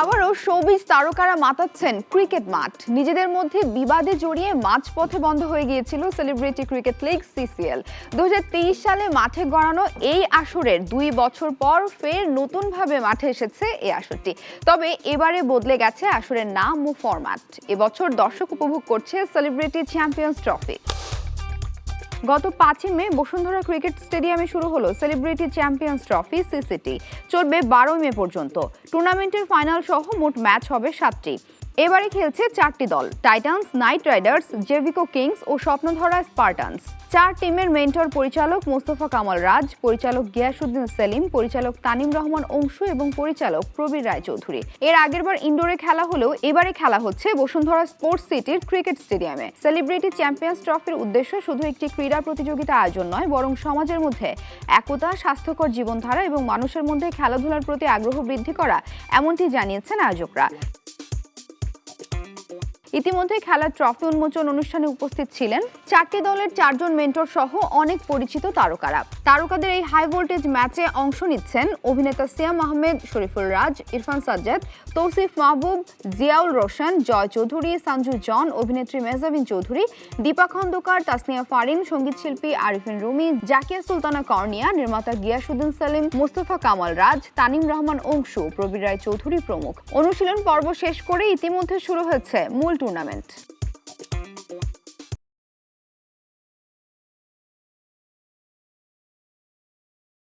আবারও শোবিজ তারকারা মাতাচ্ছেন ক্রিকেট মাঠ। নিজেদের মধ্যে বিবাদে জড়িয়ে মাঝপথে বন্ধ হয়ে গিয়েছিল সেলিব্রিটি ক্রিকেট লিগ সিসিএল। দু হাজার তেইশ সালে মাঠে গড়ানো এই আসরের দুই বছর পর ফের নতুনভাবে মাঠে এসেছে এই আসরটি। তবে এবারে বদলে গেছে আসরের নাম ও ফরম্যাট এবছর দর্শক উপভোগ করছে সেলিব্রিটি চ্যাম্পিয়ন্স ট্রফি। গত পাঁচই মে বসুন্ধরা ক্রিকেট স্টেডিয়ামে শুরু হলো সেলিব্রিটি চ্যাম্পিয়ন্স ট্রফি, সিসিটি। চলবে বারোই মে পর্যন্ত। টুর্নামেন্টের ফাইনাল সহ মোট ম্যাচ হবে সাতটি। এবারে খেলছে চারটি দল Titans Knight Riders Jeveco Kings ও স্বপ্নধরা স্পার্টানস চার টিমের মেন্টর পরিচালক মোস্তফা কামাল রাজ, পরিচালক গিয়াসুদ্দিন সেলিম, পরিচালক তানিম রহমান অংশু এবং পরিচালক প্রবীর রায়চৌধুরী। এর আগেরবার ইনডোরে খেলা হলেও এবারে খেলা হচ্ছে বসুন্ধরা স্পোর্টস সিটির ক্রিকেট স্টেডিয়ামে সেলিব্রিটি চ্যাম্পিয়ন্স ট্রফির উদ্দেশ্য শুধু একটি ক্রীড়া প্রতিযোগিতা আয়োজন নয়, বরং সমাজের মধ্যে একতা, স্বাস্থ্যকর জীবনধারা এবং মানুষের মধ্যে খেলাধুলার প্রতি আগ্রহ বৃদ্ধি করা, এমনটি জানিয়েছেন আয়োজকরা। ইতিমধ্যে খেলার ট্রফি উন্মোচন অনুষ্ঠানে উপস্থিত ছিলেন চারটি দলের চারজন মেন্টর সহ অনেক পরিচিত তারকারা। তারকাদের এই হাই ভোল্টেজ ম্যাচে অংশ নিচ্ছেন অভিনেতা সিয়াম আহমেদ, শরীফুল রাজ, ইরফান সাজ্জাদ, তৌসিফ মাহবুব, জিয়াউল রোশন, জয় চৌধুরী, সঞ্জু জন, অভিনেত্রী মেজাবিন চৌধুরী, দীপা খন্দকার, তাসনিয়া ফারিন, সংগীত শিল্পী আরিফিন রুমি, জাকিয়া সুলতানা কর্নিয়া, নির্মাতা গিয়াসুদ্দিন সালিম, মোস্তফা কামাল রাজ, তানিম রহমান অংশু, প্রবীর রায় চৌধুরী প্রমুখ। অনুশীলন পর্ব শেষ করে ইতিমধ্যে শুরু হয়েছে মূল টুর্নামেন্ট